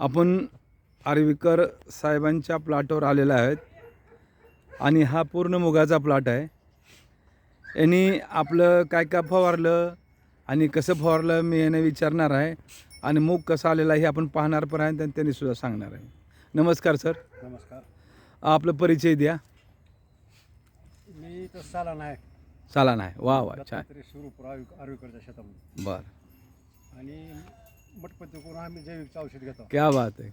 आपण आर्वीकर साहेबांच्या प्लॉटवर आलेला आहेत. आणि हा पूर्ण मुगाचा प्लॉट आहे. यांनी आपलं काय काय फवारलं आणि कसं फवारलं मी याने विचारणार आहे. आणि मूग कसा आलेला आहे हे आपण पाहणार पण आहे आणि त्यांनी सुद्धा सांगणार आहे. नमस्कार सर. नमस्कार. आपलं परिचय द्या. मी तर साला नाही चाला नाही वा वा छान. दत्तात्रय स्वरूप आर्वीकडच्या शेतामध्ये. बरं. आणि मटपती करून आम्ही जैविकचं औषध घेतो. क्या बात आहे.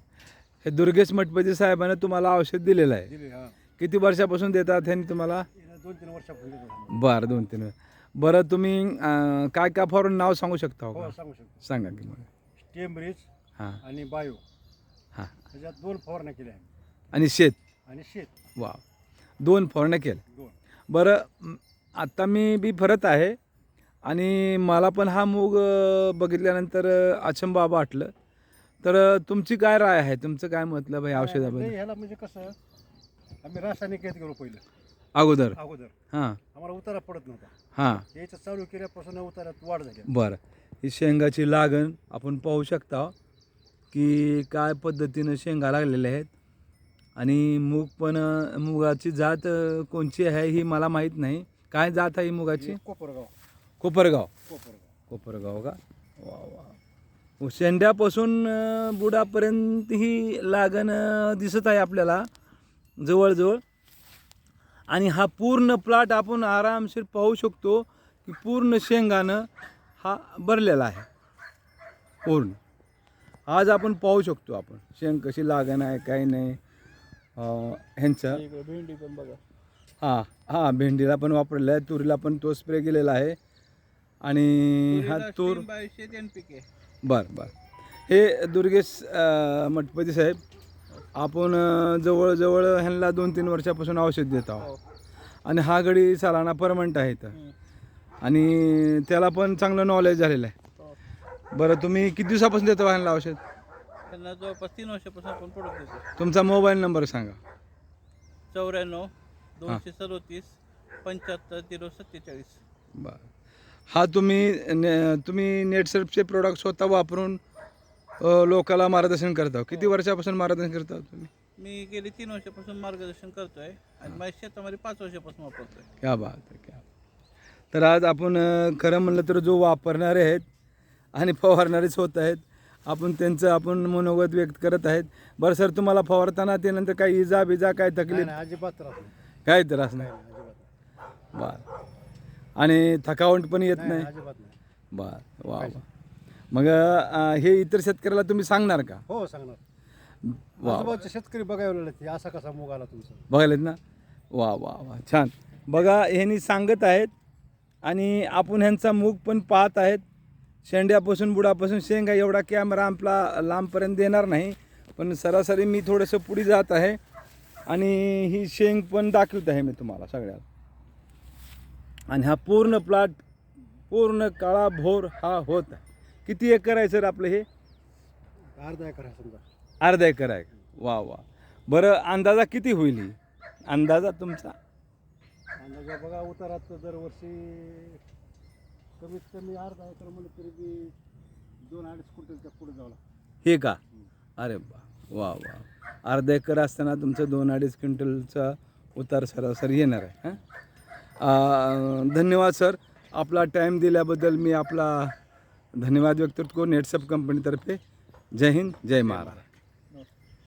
हे दुर्गेश मठपती साहेबांनी तुम्हाला औषध दिलेलं आहे. दिले हा. किती वर्षापासून देतात ह्यांनी तुम्हाला? दोन तीन वर्षापूर्वी देतो. बरं दोन तीन बरं तुम्ही अं, काय काय फॉरून नाव सांगू शकता हो हो का सांगू शकतो. सांगा की मग. स्टेम हां. आणि बायो. हां. त्याच्यात दोन फवारण्या केल्या आणि शेत? आणि शेत. वा दोन फवारण्या केल्या. दोन. बरं म, आता मी बी फरत आहे. आणि मला पण हा मूग बघितल्यानंतर अचंबा वाटलं. तर तुमची काय राय आहे? तुमचं काय मतलब आहे औषधाबद्दल? नाही, ह्याला म्हणजे कसं आम्ही रासायनिक येत गेलो पहिलं. अगोदर? अगोदर. हां. आम्हाला उतारा पडत नव्हता. हां. याचं चालू केल्यापासून उतारात वाढ झाली. बरं. ही शेंगाची लागण आपण पाहू शकता की काय पद्धतीनं शेंगा लागलेल्या आहेत. आणि मूग पण मुगाची जात कोणची आहे ही मला माहीत नाही. काय जात आहे ही मुगाची? कोपरगाव. कोपरगाव. कोपरगाव कोपरगाव का वा. वा शेंड्यापासून अं, बुडापर्यंत ही लागण अं, दिसत आहे आपल्याला जवळजवळ. आणि हा पूर्ण प्लॉट आपण आरामशीर पाहू शकतो की पूर्ण शेंगानं हा भरलेला आहे. पूर्ण. आज आपण पाहू शकतो आपण शेंग कशी लागण आहे काही नाही. अं, ह्यांचं. भेंडी पण बघा. हां हां भेंडीला पण वापरलेला आहे तुरीला पण तो स्प्रे केलेला आहे. आणि हा तूर बर बर. हे दुर्गेश मठपती साहेब आपण जवळजवळ ह्यांना दोन तीन वर्षापासून औषध देत आहोत. आणि हा गडी सालाना परमनंट आहे इथं. आणि त्याला पण चांगलं नॉलेज झालेलं आहे. बरं तुम्ही किती दिवसापासून देतो ह्यांना औषध? त्यांना जवळपास तीन वर्षापासून आपण पडत देतो. तुमचा मोबाईल नंबर सांगा. चौऱ्याण्णव दोनशे सदोतीस पंच्याहत्तर झिरो सत्तेचाळीस. बरं. हा तुम्ही ने तुम्ही नेटसर्फचे प्रोडक्ट स्वतः वापरून अ, लोकाला मार्गदर्शन करता. किती वर्षापासून मार्गदर्शन करता तुम्ही? मी गेली तीन वर्षापासून मार्गदर्शन करतोय आणि माझ्या शेतामध्ये पाच वर्षापासून वापरतोय. क्या बात आहे क्या तर आज आपण अ, खरं म्हणलं तर जो वापरणारे आहेत आणि फवारणारेच होत आहेत आपण त्यांचं आपण मनोगत व्यक्त करत आहेत. बरं सर तुम्हाला फवारताना ते नंतर काही इजा बिजा काय तकलीफ? नाही, अजिबात त्रास नाही. काय त्रास नाही. नाही, अजिबात. बर. आणि थकावट पण येत नाही अजिबात बर वा वा. मग अ, हे इतर शेतकऱ्याला तुम्ही सांगणार का? हो सांगणार. वा आजूबाजूचे शेतकरी बघायला लागले असा कसा मूग आला तुमचा? बघायलेत ना? वा वा वा. छान. बघा ह्यांनी सांगत आहेत आणि आपण ह्यांचा मूग पण पाहत आहेत. शेंड्यापासून बुडापासून शेंगा एवढा कॅमेरा आपला लांबपर्यंत देणार नाही. पण सरासरी मी थोडंसं पुढे जात आहे आणि ही शेंग पण दाखवत आहे मी तुम्हाला सगळ्याला आणि हा पूर्ण प्लॉट पूर्ण काळा भोर हा होत आहे. किती एकर आहे सर आपलं हे? अर्धा एकर आहे समजा. अर्धा एकर आहे. वा वा. बरं अंदाजा किती होईल ही? अंदाजा तुमचा? अंदाजा बघा उतारात तर दरवर्षी कमीत कमी अर्धा एकर म्हणलं तरी बी दोन अडीच क्विंटलच्या पुढे जावं लागतं. हे का? अरे वा वा वा. अर्धा एकर असताना तुमचं दोन अडीच क्विंटलचा उतार सरासरी येणार आहे हं? धन्यवाद सर. आपला टाईम दिल्याबद्दल मी आपला धन्यवाद व्यक्त करतो नेटसप कंपनीतर्फे. जय हिंद जय महाराष्ट्र.